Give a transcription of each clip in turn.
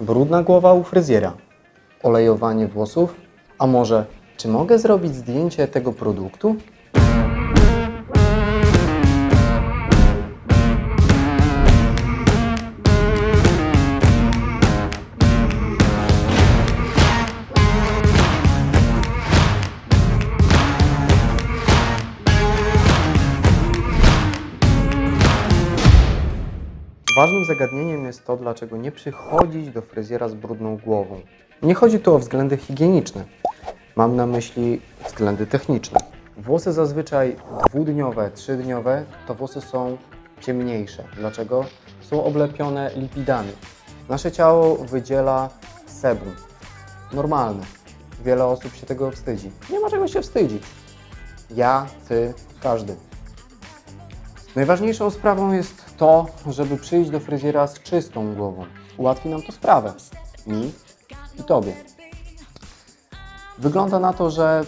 Brudna głowa u fryzjera. Olejowanie włosów? A może, czy mogę zrobić zdjęcie tego produktu? Ważnym zagadnieniem jest to, dlaczego nie przychodzić do fryzjera z brudną głową. Nie chodzi tu o względy higieniczne. Mam na myśli względy techniczne. Włosy zazwyczaj dwudniowe, trzydniowe to włosy są ciemniejsze. Dlaczego? Są oblepione lipidami. Nasze ciało wydziela sebum. Normalne. Wiele osób się tego wstydzi. Nie ma czego się wstydzić. Ja, ty, każdy. Najważniejszą sprawą jest to, żeby przyjść do fryzjera z czystą głową. Ułatwi nam to sprawę. Mi i tobie. Wygląda na to, że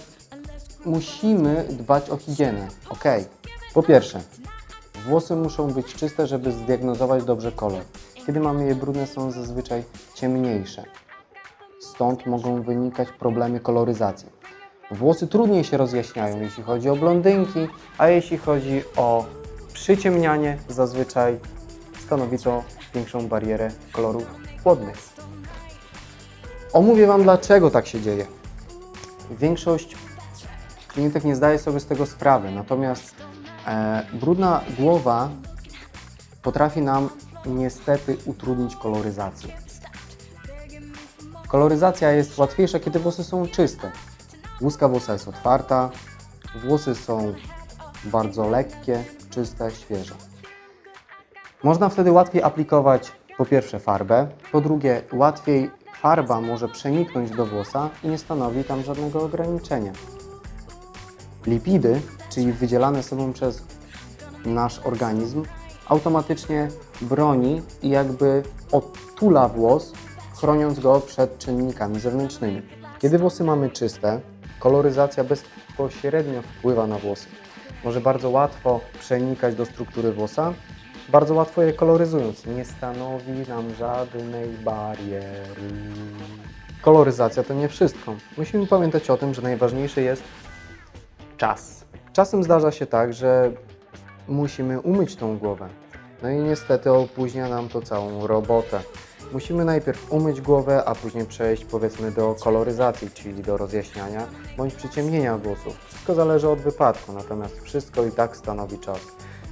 musimy dbać o higienę. Ok. Po pierwsze, włosy muszą być czyste, żeby zdiagnozować dobrze kolor. Kiedy mamy je brudne, są zazwyczaj ciemniejsze. Stąd mogą wynikać problemy koloryzacji. Włosy trudniej się rozjaśniają, jeśli chodzi o blondynki, a jeśli chodzi o przyciemnianie, zazwyczaj stanowi to większą barierę kolorów chłodnych. Omówię Wam, dlaczego tak się dzieje. Większość klientek nie zdaje sobie z tego sprawy, natomiast e, brudna głowa potrafi nam niestety utrudnić koloryzację. Koloryzacja jest łatwiejsza, kiedy włosy są czyste. Łuska włosa jest otwarta, włosy są bardzo lekkie, czyste, świeże. Można wtedy łatwiej aplikować po pierwsze farbę, po drugie łatwiej farba może przeniknąć do włosa i nie stanowi tam żadnego ograniczenia. Lipidy, czyli wydzielane sobą przez nasz organizm, automatycznie broni i jakby otula włos, chroniąc go przed czynnikami zewnętrznymi. Kiedy włosy mamy czyste, koloryzacja bezpośrednio wpływa na włosy. Może bardzo łatwo przenikać do struktury włosa, bardzo łatwo je koloryzując. Nie stanowi nam żadnej bariery. Koloryzacja to nie wszystko. Musimy pamiętać o tym, że najważniejszy jest czas. Czasem zdarza się tak, że musimy umyć tą głowę. No i niestety opóźnia nam to całą robotę. Musimy najpierw umyć głowę, a później przejść powiedzmy do koloryzacji, czyli do rozjaśniania bądź przyciemnienia włosów. Wszystko zależy od wypadku, natomiast wszystko i tak stanowi czas.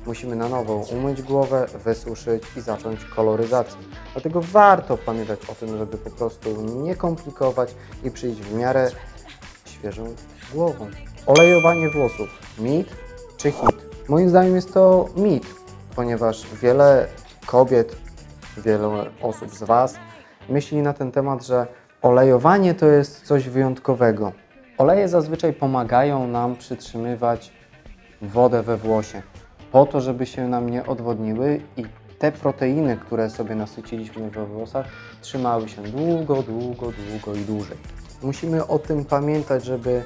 Musimy na nowo umyć głowę, wysuszyć i zacząć koloryzację. Dlatego warto pamiętać o tym, żeby po prostu nie komplikować i przyjść w miarę świeżą głową. Olejowanie włosów. Mit czy hit? Moim zdaniem jest to mit, ponieważ wiele kobiet, wiele osób z Was myśli na ten temat, że olejowanie to jest coś wyjątkowego. Oleje zazwyczaj pomagają nam przytrzymywać wodę we włosie, po to, żeby się nam nie odwodniły i te proteiny, które sobie nasyciliśmy we włosach, trzymały się długo, długo, długo i dłużej. Musimy o tym pamiętać, żeby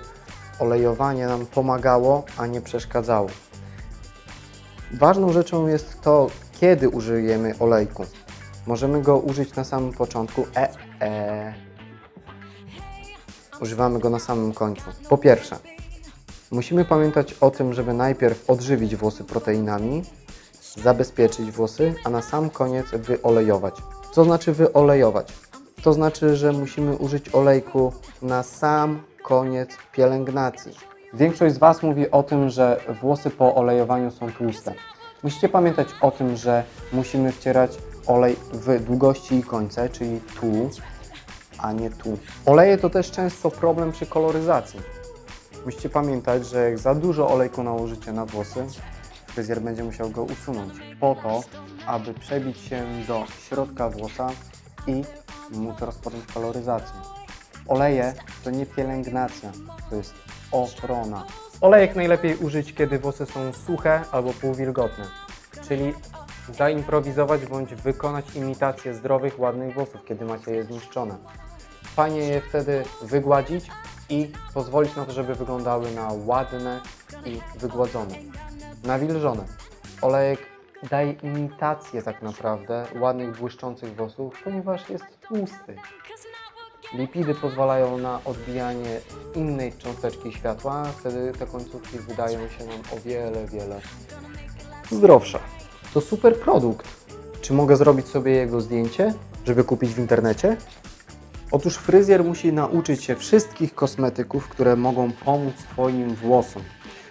olejowanie nam pomagało, a nie przeszkadzało. Ważną rzeczą jest to, kiedy użyjemy olejku. Możemy go użyć na samym początku. E, e. Używamy go na samym końcu. Po pierwsze, musimy pamiętać o tym, żeby najpierw odżywić włosy proteinami, zabezpieczyć włosy, a na sam koniec wyolejować. Co znaczy wyolejować? To znaczy, że musimy użyć olejku na sam koniec pielęgnacji. Większość z Was mówi o tym, że włosy po olejowaniu są tłuste. Musicie pamiętać o tym, że musimy wcierać olej w długości i końce, czyli tu, a nie tu. Oleje to też często problem przy koloryzacji. Musicie pamiętać, że jak za dużo olejku nałożycie na włosy, fryzjer będzie musiał go usunąć po to, aby przebić się do środka włosa i móc rozpocząć koloryzację. Oleje to nie pielęgnacja, to jest ochrona. Olejek najlepiej użyć, kiedy włosy są suche albo półwilgotne, czyli zaimprowizować bądź wykonać imitację zdrowych, ładnych włosów, kiedy macie je zniszczone. Fajnie je wtedy wygładzić i pozwolić na to, żeby wyglądały na ładne i wygładzone. Nawilżone. Olejek daje imitację tak naprawdę ładnych, błyszczących włosów, ponieważ jest tłusty. Lipidy pozwalają na odbijanie innej cząsteczki światła, wtedy te końcówki wydają się nam o wiele, wiele zdrowsze. To super produkt. Czy mogę zrobić sobie jego zdjęcie, żeby kupić w internecie? Otóż fryzjer musi nauczyć się wszystkich kosmetyków, które mogą pomóc Twoim włosom.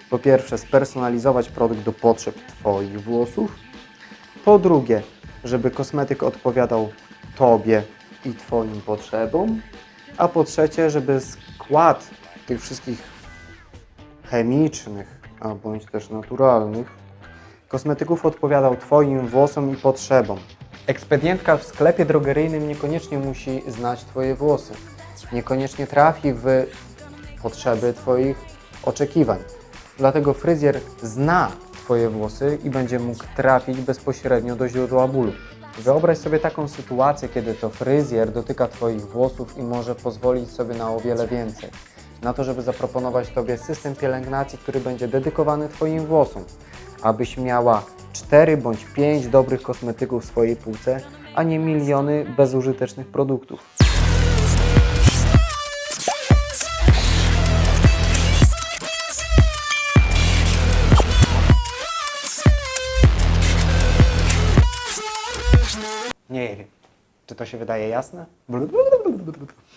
Po pierwsze, spersonalizować produkt do potrzeb Twoich włosów. Po drugie, żeby kosmetyk odpowiadał Tobie i Twoim potrzebom. A po trzecie, żeby skład tych wszystkich chemicznych, a bądź też naturalnych kosmetyków odpowiadał Twoim włosom i potrzebom. Ekspedientka w sklepie drogeryjnym niekoniecznie musi znać Twoje włosy. Niekoniecznie trafi w potrzeby Twoich oczekiwań. Dlatego fryzjer zna Twoje włosy i będzie mógł trafić bezpośrednio do źródła bólu. Wyobraź sobie taką sytuację, kiedy to fryzjer dotyka Twoich włosów i może pozwolić sobie na o wiele więcej. Na to, żeby zaproponować Tobie system pielęgnacji, który będzie dedykowany Twoim włosom, abyś miała 4 bądź 5 dobrych kosmetyków w swojej półce, a nie miliony bezużytecznych produktów. Nie wiem. Czy to się wydaje jasne?